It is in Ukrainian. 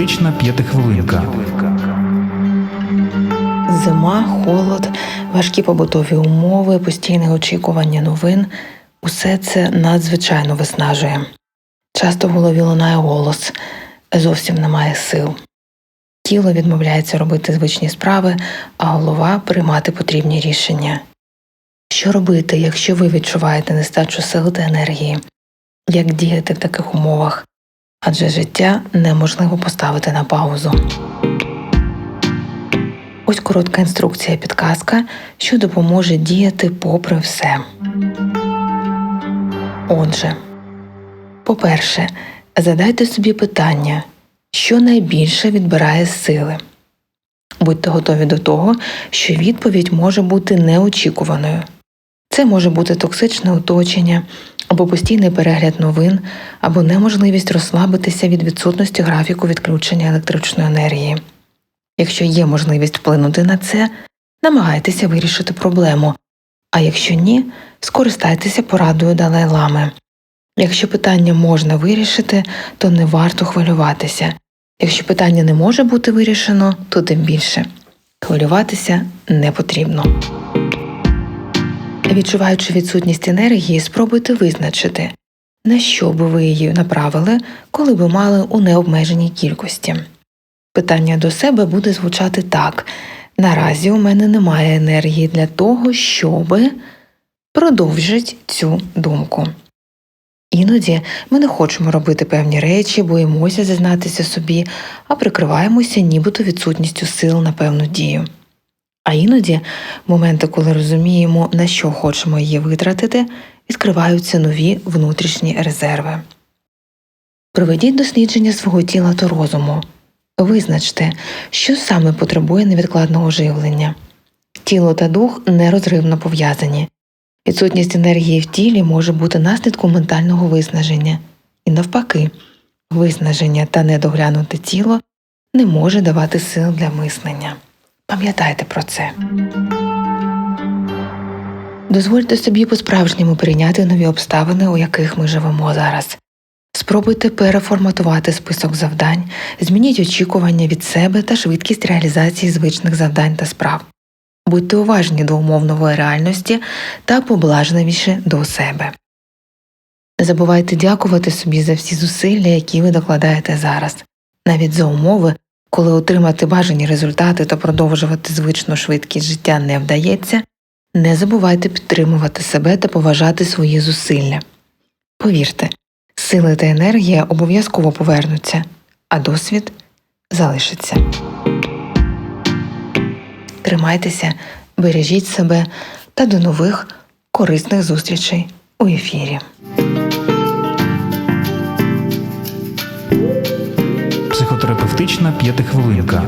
Психотерапевтична п'ятихвилинка. Зима, холод, важкі побутові умови, постійне очікування новин усе це надзвичайно виснажує. Часто в голові лунає голос, зовсім немає сил. Тіло відмовляється робити звичні справи, а голова приймати потрібні рішення. Що робити, якщо ви відчуваєте нестачу сил та енергії? Як діяти в таких умовах? Адже життя неможливо поставити на паузу. Ось коротка інструкція підказка, що допоможе діяти попри все. Отже, по-перше, задайте собі питання, що найбільше відбирає сили. Будьте готові до того, що відповідь може бути неочікуваною. Це може бути токсичне оточення, або постійний перегляд новин, або неможливість розслабитися від відсутності графіку відключення електричної енергії. Якщо є можливість вплинути на це, намагайтеся вирішити проблему, а якщо ні, скористайтеся порадою Далай-Лами. Якщо питання можна вирішити, то не варто хвилюватися. Якщо питання не може бути вирішено, то тим більше. Хвилюватися не потрібно. Відчуваючи відсутність енергії, спробуйте визначити, на що би ви її направили, коли би мали у необмеженій кількості. Питання до себе буде звучати так: наразі у мене немає енергії для того, щоби продовжити цю думку. Іноді ми не хочемо робити певні речі, боїмося зізнатися собі, а прикриваємося нібито відсутністю сил на певну дію. А іноді, моменти, коли розуміємо, на що хочемо її витратити, відкриваються нові внутрішні резерви. Проведіть дослідження свого тіла та розуму. Визначте, що саме потребує невідкладного живлення. Тіло та дух нерозривно пов'язані. Відсутність енергії в тілі може бути наслідком ментального виснаження, і навпаки, виснаження та недоглянуте тіло не може давати сил для мислення. Пам'ятайте про це. Дозвольте собі по-справжньому прийняти нові обставини, у яких ми живемо зараз. Спробуйте переформатувати список завдань, змініть очікування від себе та швидкість реалізації звичних завдань та справ. Будьте уважні до умов реальності та поблажливіші до себе. Не забувайте дякувати собі за всі зусилля, які ви докладаєте зараз, навіть за умови, коли отримати бажані результати та продовжувати звичну швидкість життя не вдається, не забувайте підтримувати себе та поважати свої зусилля. Повірте, сили та енергія обов'язково повернуться, а досвід залишиться. Тримайтеся, бережіть себе та до нових корисних зустрічей у ефірі. Психотерапевтична п'ятихвилинка.